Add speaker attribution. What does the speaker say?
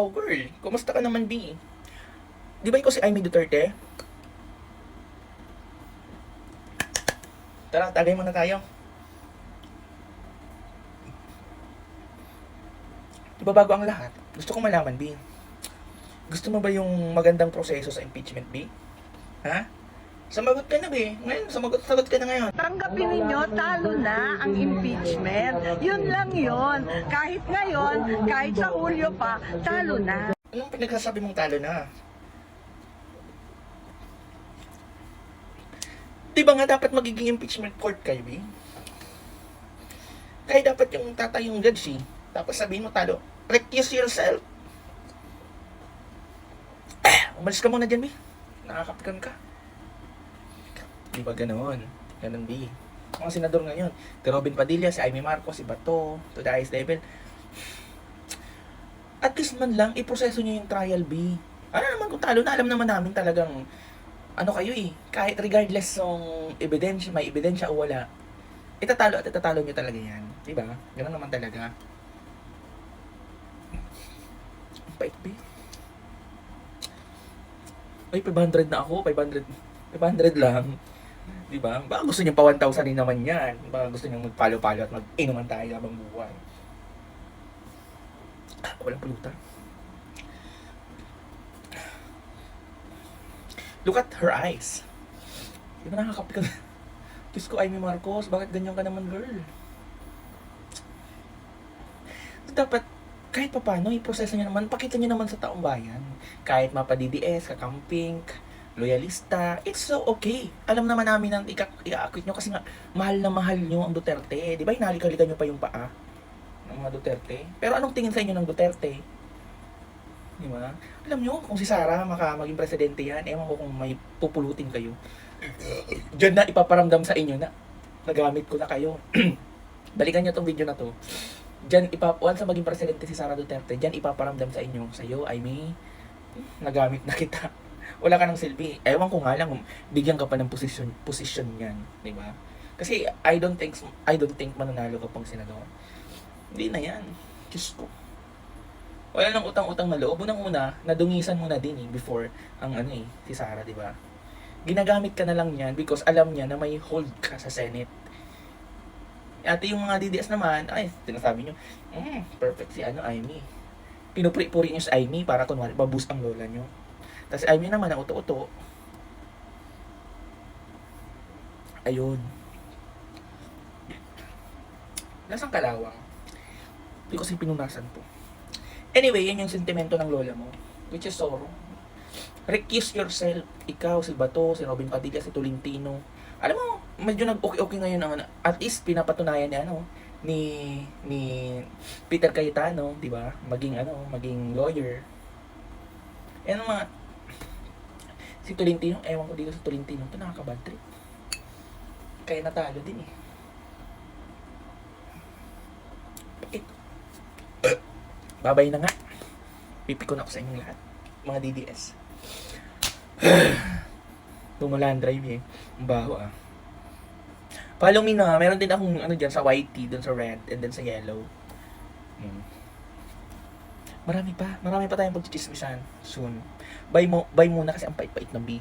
Speaker 1: Oh girl, kumusta ka naman B? Di ba ikaw si Amy Duterte? Tara, tagay muna tayo. Di ba bago ang lahat? Gusto ko malaman, B. Gusto mo ba yung magandang proseso sa impeachment, B? Ha? Sumagot ka na, B. Ngayon, sumagot, sagot ka na ngayon.
Speaker 2: Tanggapin ninyo, talo na ang impeachment. Yun lang yun. Kahit ngayon, kahit sa Hulyo pa, talo na.
Speaker 1: Anong pinagsasabi mong talo na? Di ba nga dapat magiging impeachment court kayo, B? Kaya dapat yung tatay yung judge, eh. Tapos sabihin mo talo, recuse yourself. Eh, umalis ka muna dyan, B. Nakakapkan ka. Di ba ganoon? Ganon, B. Mga senador ngayon, si Robin Padilla, si Amy Marcos, si Bato, to the highest level. At least man lang, iproseso nyo yung trial, B. Ano naman kung talo na, alam naman namin talagang ano kayo eh, kahit regardless ng ebidensya, may ebidensya o wala, itatalo at itatalo nyo talaga yan. Diba? Ganun naman talaga. Ang Pait, B. Ay, 500 na ako. 500. 500 lang. Di ba? Baka gusto niyo pa 1,000 din naman yan. Baka gusto niyo magpalo-palo at mag-inuman tayo habang buhay. Ah, walang pulutan. Look at her eyes. Di ba nakakapi ka? Diyos ko, Amy Marcos, bakit ganyan ka naman, girl? Dapat, kahit pa paano, iproseso niyo naman, pakita niyo naman sa taong bayan. Kahit mapa DDS, kakamping, loyalista, it's so okay. Alam naman namin ang i-acquit nyo kasi nga, mahal na mahal nyo ang Duterte. Di ba, hinalik-halikan nyo pa yung paa ng mga Duterte. Pero anong tingin sa inyo ng Duterte? Di ba? Alam nyo, kung si Sara maka maging presidente yan, ewan ko kung may pupulutin kayo. Diyan na ipaparamdam sa inyo na nagamit ko na kayo. Balikan nyo tong video na to. Diyan ipa once maging presidente si Sara Duterte, diyan ipaparamdam sa inyo, sa iyo, I mean, nagamit na kita. Wala ka ng silbi. Ewan ko nga lang bigyan ka pa ng posisyon posisyon niyan, di ba? Kasi I don't think I don't think mananalo ka pang senador. Hindi na yan. Diyos ko. Wala nang utang-utang na loob. Unang-una, nadungisan mo na din eh, before ang ano eh, si Sara, di ba? Ginagamit ka na lang yan because alam niya na may hold ka sa Senate. Ate yung mga DDS naman, ay, sinasabi nyo, mm, perfect si ano, Amy. Pinupuri-puri nyo si Amy para kunwari, baboost ang lola nyo. Tapos Amy naman, ang uto-uto. Ayun. Nasang kalawang? Hindi ko kasi pinunasan po. Anyway, yan yung sentimento ng lola mo. Which is sorrow. Recuse yourself. Ikaw, si Bato, si Robin Padilla, si Tolentino. Alam mo, medyo nag-okay-okay ngayon ang ano. At least pinapatunayan ni ano, ni ni Peter Cayetano, 'di ba? Maging ano, maging lawyer. Ano mga si Tolentino, ewan ko dito sa Tolentino, ito nakakabad trip. Kaya natalo din eh. Bakit? Babay na nga. Pipikon ako sa inyong lahat. Mga DDS. Tumulan drive eh. Ang baho ah. Follow me na. Meron din akong ano dyan sa tea, dun sa red, and then sa yellow. Hmm. Marami pa. Marami pa tayong pagchichismisan soon. Buy mo, buy muna kasi ang pait-pait ng B.